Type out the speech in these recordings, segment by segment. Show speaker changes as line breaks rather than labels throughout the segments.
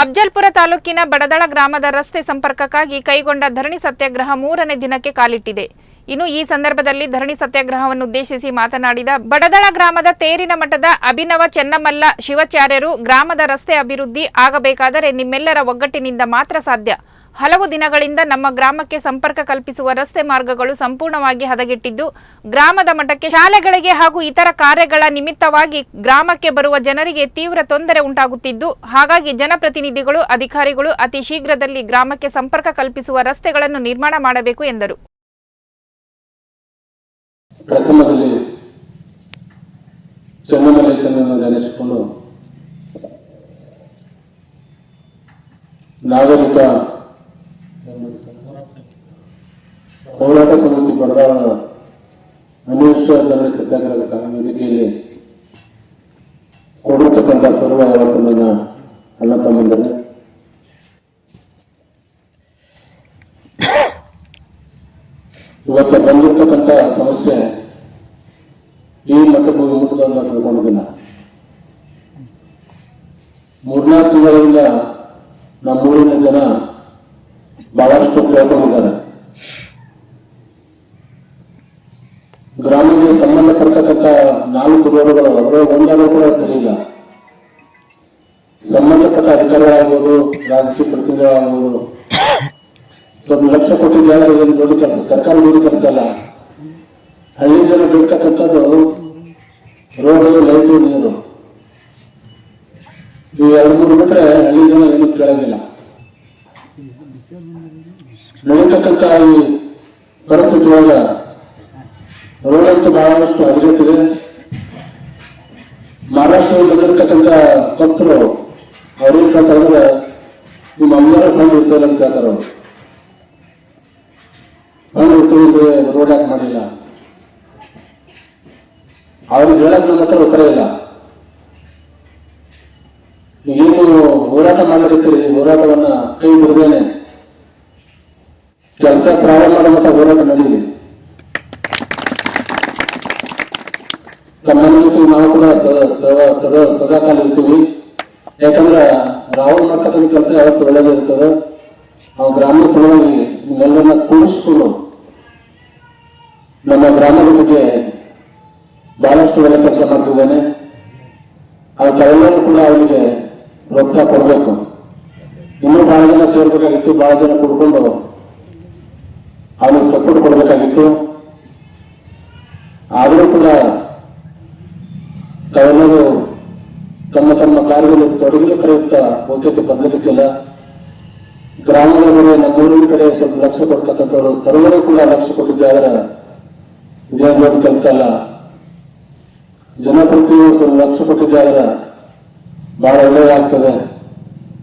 ಅಫ್ಜಲ್ಪುರ ತಾಲೂಕಿನ ಬಡದಳ ಗ್ರಾಮದ ರಸ್ತೆ ಸಂಪರ್ಕಕ್ಕಾಗಿ ಕೈಗೊಂಡ ಧರಣಿ ಸತ್ಯಾಗ್ರಹ ಮೂರನೇ ದಿನಕ್ಕೆ ಕಾಲಿಟ್ಟಿದೆ. ಇನ್ನು ಈ ಸಂದರ್ಭದಲ್ಲಿ ಧರಣಿ ಸತ್ಯಾಗ್ರಹವನ್ನು ಉದ್ದೇಶಿಸಿ ಮಾತನಾಡಿದ ಬಡದಳ ಗ್ರಾಮದ ತೇರಿನ ಮಠದ ಅಭಿನವ ಚೆನ್ನಮಲ್ಲ ಶಿವಾಚಾರ್ಯರು ಗ್ರಾಮದ ರಸ್ತೆ ಅಭಿವೃದ್ಧಿ ಆಗಬೇಕಾದರೆ ನಿಮ್ಮೆಲ್ಲರ ಒಗ್ಗಟ್ಟಿನಿಂದ ಮಾತ್ರ ಸಾಧ್ಯ. ಹಲವು ದಿನಗಳಿಂದ ನಮ್ಮ ಗ್ರಾಮಕ್ಕೆ ಸಂಪರ್ಕ ಕಲ್ಪಿಸುವ ರಸ್ತೆ ಮಾರ್ಗಗಳು ಸಂಪೂರ್ಣವಾಗಿ ಹದಗೆಟ್ಟಿದ್ದು, ಗ್ರಾಮದ ಮಠಕ್ಕೆ ಶಾಲೆಗಳಿಗೆ ಹಾಗೂ ಇತರ ಕಾರ್ಯಗಳ ನಿಮಿತ್ತವಾಗಿ ಗ್ರಾಮಕ್ಕೆ ಬರುವ ಜನರಿಗೆ ತೀವ್ರ ತೊಂದರೆ ಉಂಟಾಗುತ್ತಿದ್ದು, ಹಾಗಾಗಿ ಜನಪ್ರತಿನಿಧಿಗಳು, ಅಧಿಕಾರಿಗಳು ಅತಿ ಶೀಘ್ರದಲ್ಲಿ ಗ್ರಾಮಕ್ಕೆ ಸಂಪರ್ಕ ಕಲ್ಪಿಸುವ ರಸ್ತೆಗಳನ್ನು ನಿರ್ಮಾಣ ಮಾಡಬೇಕು ಎಂದರು.
ನಾಗರಿಕ ಹೋರಾಟ ಸಮಿತಿ ಬಡದಾಳ ಅನ್ವೇಷಣ ಧರಣಿ ಸತ್ಯಾಗ್ರಹ ವೇದಿಕೆಯಲ್ಲಿ ಕೊಡತಕ್ಕಂಥ ಸರ್ವ ಯಾವತ್ತನ್ನ ಅಲ್ಲ ತಮ್ಮಂದರೆ. ಇವತ್ತು ಬಂದಿರ್ತಕ್ಕಂಥ ಸಮಸ್ಯೆ ಈ ಮಟ್ಟ ಮುಟ್ಟುವುದು ಅಂತ ತಿಳ್ಕೊಂಡಿದ್ದಿಲ್ಲ ಮೂರ್ನಾಲ್ಕು ತಿಂಗಳಿಂದ ನಮ್ಮೂರಿನ ಜನ ಬಹಳಷ್ಟು ಕೇಳ್ಕೊಂಡಿದ್ದಾರೆ ಗ್ರಾಮಕ್ಕೆ ಸಂಬಂಧಪಡ್ತಕ್ಕಂಥ ನಾಲ್ಕು ರೋಡ್ಗಳು ಅದರ ಒಂದಾದ್ರೂ ಕೂಡ ಸರಿ ಇಲ್ಲ. ಸಂಬಂಧಪಟ್ಟ ಅಧಿಕಾರಿಗಳಾಗ್ಬೋದು ರಾಜಕೀಯ ಪ್ರತಿನಿಧಿಗಳಾಗ್ಬೋದು ಒಂದು ಲಕ್ಷ ಕೊಟ್ಟಿದ್ದಾರೆ ಏನು ದೊಡ್ಡ ಕೆಲಸ, ಸರ್ಕಾರ ದೊಡ್ಡ ಕೆಲಸ ಅಲ್ಲ. ಹಳ್ಳಿ ಜನ ಬಿಡ್ತಕ್ಕಂಥದ್ದು ರೋಡು, ಲೈಟು, ನೀರು. ಈ ಎರಡು ಮೂರು ಬಿಟ್ರೆ ಹಳ್ಳಿ ಜನ ಏನು ಕೇಳೋದಿಲ್ಲ ನಡೀತಕ್ಕಂಥ ಈ ಪರಿಸ್ಥಿತಿ ಒಳಗ ರೋಡ್ ಅಂತೂ ಬಹಳಷ್ಟು ಹದಗೆಟ್ಟಿದೆ ಮಹಾರಾಷ್ಟ್ರದಲ್ಲಿ ಬಂದಿರತಕ್ಕಂಥ ಭಕ್ತರು ಅವ್ರೇನ್ ಕೇಳ್ತಾರೆ ಅಂದ್ರೆ ನಿಮ್ಮ ಅಮ್ಮರ ಫಂಡ್ ಇರ್ತೇವೆ ಅಂತ ಕೇಳ್ತಾರೆ ಅವರು. ಫಂಡ್ ಇಟ್ಟು ರೋಡ್ ಯಾಕೆ ಮಾಡಿಲ್ಲ? ಅವ್ರಿಗೆ ಹೇಳಕ್ ನನ್ನ ಹತ್ರ ಉತ್ತರ ಇಲ್ಲ. ಏನು ಹೋರಾಟ ಮಾಡಲಿಕ್ಕೆ ಹೋರಾಟವನ್ನ ಕೈ ಬಿಡದೇನೆ ಕೆಲಸ ಪ್ರಾರಂಭ ಮಟ್ಟ ಹೋರಾಟ ನಡೆಯಲಿ ನಮ್ಮ ಜೊತೆ ನಾವು ಕೂಡ ಸದಾ ಸದಾ ಕಾಲ ಇರ್ತೀವಿ. ಯಾಕಂದ್ರೆ ರಾಹುಲ್ ಮಾಡ್ತಕ್ಕಂಥ ಕೆಲಸ ಯಾವತ್ತು ಇರ್ತದೆ. ನಾವು ಗ್ರಾಮ ಸಲುವಾಗಿ ನಿಮ್ಮೆಲ್ಲರನ್ನ ಕೂಡಿಸ್ಕೊಂಡು ನಮ್ಮ ಗ್ರಾಮದ ಬಗ್ಗೆ ಬಹಳಷ್ಟು ಒಳ್ಳೆ ಕೆಲಸ ಮಾಡ್ತಿದ್ದಾನೆ. ಆ ತಾವೆಲ್ಲರೂ ಕೂಡ ಅವರಿಗೆ ಪ್ರೋತ್ಸಾಹ ಕೊಡಬೇಕು. ಇನ್ನೂ ಬಹಳ ಜನ ಸೇರ್ಬೇಕಾಗಿತ್ತು, ಬಹಳ ಜನ ಕುಡ್ಕೊಂಡು ಅವನಿಗೆ ಸಪೋರ್ಟ್ ಕೊಡಬೇಕಾಗಿತ್ತು. ಆದರೂ ಕೂಡ ತಾವೆಲ್ಲರೂ ತಮ್ಮ ತಮ್ಮ ಕಾರ್ಯದಲ್ಲಿ ತೊಡಗಲು ಕರೆಯುತ್ತಾ ಬಹುತೇಕ ಬದಲಿಕ್ಕಿಲ್ಲ ಗ್ರಾಮದ ಮೇಲೆ ನಮ್ಮೂರಿನ ಕಡೆ ಸ್ವಲ್ಪ ಲಕ್ಷ್ಯ ಕೊಡ್ತಕ್ಕಂಥವ್ರು ಸರ್ವರು ಕೂಡ ಲಕ್ಷ್ಯ ಕೊಟ್ಟಿದ್ದಾರೆ ಇದೇನು ದೊಡ್ಡ ಕೆಲಸ ಅಲ್ಲ. ಜನಪ್ರತಿನಿಧಿಗಳು ಸ್ವಲ್ಪ ಲಕ್ಷ್ಯ ಕೊಟ್ಟಿದ್ದಾರೆ ಬಹಳ ಒಳ್ಳೆಯದಾಗ್ತದೆ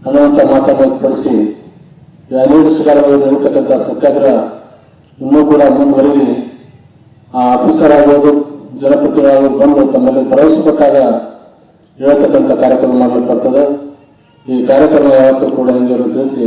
ಅನ್ನುವಂಥ ಮಾತನ್ನು ಪಡಿಸಿ ಈ ಅನಿರ್ದಿಷ್ಟಕಾಲದಲ್ಲಿ ನಡೀತಕ್ಕಂಥ ಸತ್ಯಾಗ್ರಹ ಇನ್ನೂ ಕೂಡ ಮುಂದುವರಿಲಿ ಆ ಆಫೀಸರ್ ಆಗ್ಬೋದು ಜನಪ್ರತಿನಿಧಿಗಳು ಬಂದು ತಮ್ಮಲ್ಲಿ ಭರವಸೆ ಕೊಟ್ಟಾಗ ಹೇಳ್ತಕ್ಕಂಥ ಕಾರ್ಯಕ್ರಮ ಮಾಡಲಿಕ್ಕೆ ಬರ್ತದೆ ಈ ಕಾರ್ಯಕ್ರಮ ಯಾವತ್ತೂ ಕೂಡ ಹಿಂಗೆ ತಿಳಿಸಿ